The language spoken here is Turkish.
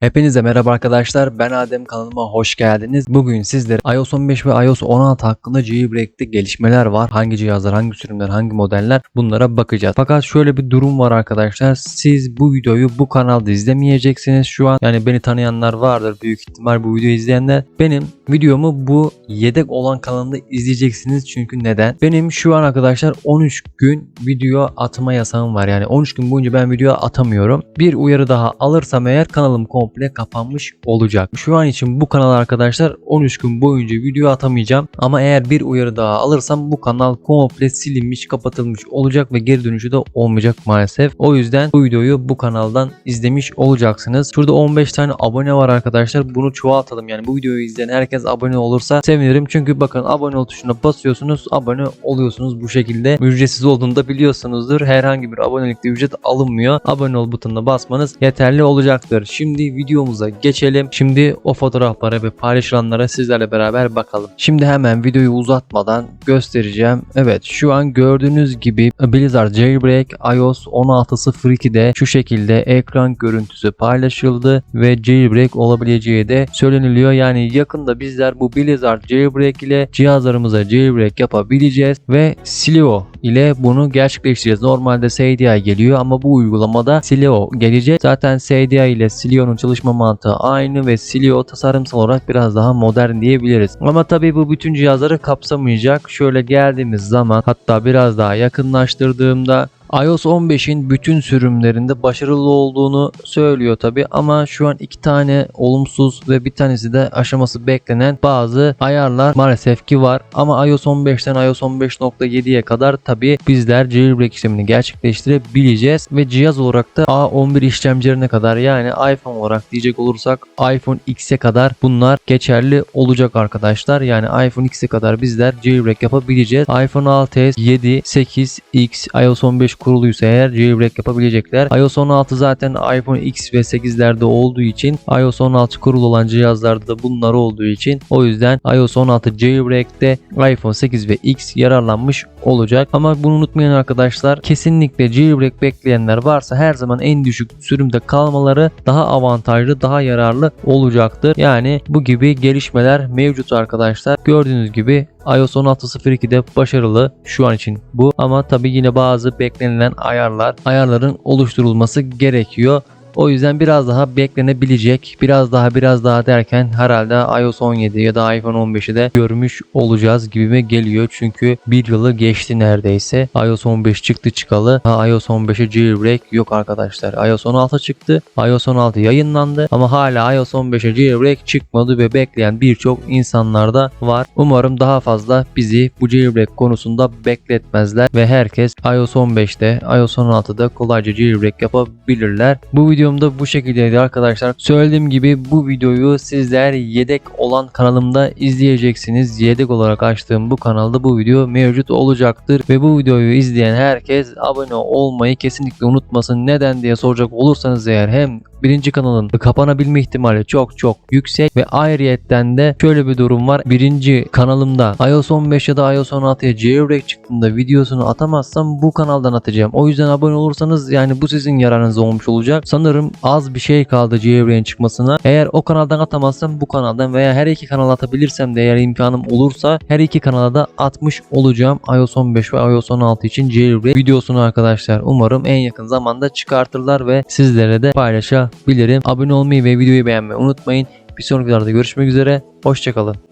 Hepinize merhaba arkadaşlar. Ben Adem kanalıma hoş geldiniz. Bugün sizlere iOS 15 ve iOS 16 hakkında jailbreak'te gelişmeler var. Hangi cihazlar, hangi sürümler, hangi modeller bunlara bakacağız. Fakat şöyle bir durum var arkadaşlar. Siz bu videoyu bu kanalda izlemeyeceksiniz şu an. Yani beni tanıyanlar vardır. Büyük ihtimal bu videoyu izleyenler. Benim videomu bu yedek olan kanalında izleyeceksiniz. Çünkü neden? Benim şu an arkadaşlar 13 gün video atma yasağım var. Yani 13 gün boyunca ben video atamıyorum. Bir uyarı daha alırsam eğer kanalım komple kapanmış olacak. Şu an için bu kanal arkadaşlar 13 gün boyunca video atamayacağım. Ama eğer bir uyarı daha alırsam bu kanal komple silinmiş, kapatılmış olacak ve geri dönüşü de olmayacak maalesef. O yüzden bu videoyu bu kanaldan izlemiş olacaksınız. Şurada 15 tane abone var arkadaşlar. Bunu çoğaltalım. Yani bu videoyu izleyen herkes abone olursa sevinirim. Çünkü bakın abone ol tuşuna basıyorsunuz. Abone oluyorsunuz bu şekilde. Ücretsiz olduğunu da biliyorsunuzdur. Herhangi bir abonelikte ücret alınmıyor. Abone ol butonuna basmanız yeterli olacaktır. Şimdi videomuza geçelim. Şimdi o fotoğraflara ve paylaşılanlara sizlerle beraber bakalım. Şimdi hemen videoyu uzatmadan göstereceğim. Evet şu an gördüğünüz gibi Blizzard Jailbreak iOS 16.02'de şu şekilde ekran görüntüsü paylaşıldı ve jailbreak olabileceği de söyleniliyor. Yani yakında bizler bu Blizzard Jailbreak ile cihazlarımıza jailbreak yapabileceğiz ve Sileo ile bunu gerçekleştireceğiz. Normalde SDI geliyor ama bu uygulamada Sileo gelecek. Zaten SDI ile Sileo'nun çalışma mantığı aynı ve Sileo tasarımsal olarak biraz daha modern diyebiliriz. Ama tabii bu bütün cihazları kapsamayacak. Şöyle geldiğimiz zaman hatta biraz daha yakınlaştırdığımda iOS 15'in bütün sürümlerinde başarılı olduğunu söylüyor tabi ama şu an iki tane olumsuz ve bir tanesi de aşaması beklenen bazı ayarlar maalesef ki var. Ama iOS 15'ten iOS 15.7'ye kadar tabi bizler jailbreak işlemini gerçekleştirebileceğiz ve cihaz olarak da A11 işlemcilerine kadar yani iPhone olarak diyecek olursak iPhone X'e kadar bunlar geçerli olacak arkadaşlar. Yani iPhone X'e kadar bizler jailbreak yapabileceğiz. iPhone 6s, 7, 8, X, iOS 15 kuruluysa eğer jailbreak yapabilecekler. iOS 16 zaten iPhone X ve 8'lerde olduğu için iOS 16 kurulu olan cihazlarda da bunlar olduğu için o yüzden iOS 16 jailbreak'te iPhone 8 ve X yararlanmış olacak. Ama bunu unutmayın arkadaşlar. Kesinlikle jailbreak bekleyenler varsa her zaman en düşük sürümde kalmaları daha avantajlı, daha yararlı olacaktır. Yani bu gibi gelişmeler mevcut arkadaşlar. Gördüğünüz gibi iOS 16.02'de başarılı şu an için bu ama tabi yine bazı beklenilen ayarlar ayarların oluşturulması gerekiyor. O yüzden biraz daha beklenebilecek. Biraz daha biraz daha derken herhalde iOS 17 ya da iPhone 15'i de görmüş olacağız gibime geliyor. Çünkü bir yılı geçti neredeyse. iOS 15 çıktı çıkalı. Ha, iOS 15'e jailbreak yok arkadaşlar. iOS 16 çıktı. iOS 16 yayınlandı. Ama hala iOS 15'e jailbreak çıkmadı ve bekleyen birçok insanlarda var. Umarım daha fazla bizi bu jailbreak konusunda bekletmezler ve herkes iOS 15'te, iOS 16'da kolayca jailbreak yapabilirler. Bu videomda bu şekildeydi arkadaşlar. Söylediğim gibi bu videoyu sizler yedek olan kanalımda izleyeceksiniz. Yedek olarak açtığım bu kanalda bu video mevcut olacaktır ve bu videoyu izleyen herkes abone olmayı kesinlikle unutmasın. Neden diye soracak olursanız eğer hem birinci kanalın kapanabilme ihtimali çok çok yüksek ve ayrıyetten de şöyle bir durum var. Birinci kanalımda iOS 15 ya da iOS 16'ya jailbreak çıktığında videosunu atamazsam bu kanaldan atacağım. O yüzden abone olursanız yani bu sizin yararınıza olmuş olacak. Sanırım az bir şey kaldı jailbreak'in çıkmasına. Eğer o kanaldan atamazsam bu kanaldan veya her iki kanal atabilirsem de eğer imkanım olursa her iki kanala da atmış olacağım. iOS 15 ve iOS 16 için jailbreak videosunu arkadaşlar. Umarım en yakın zamanda çıkartırlar ve sizlere de paylaşabilirim. Abone olmayı ve videoyu beğenmeyi unutmayın. Bir sonraki videoda görüşmek üzere. Hoşçakalın.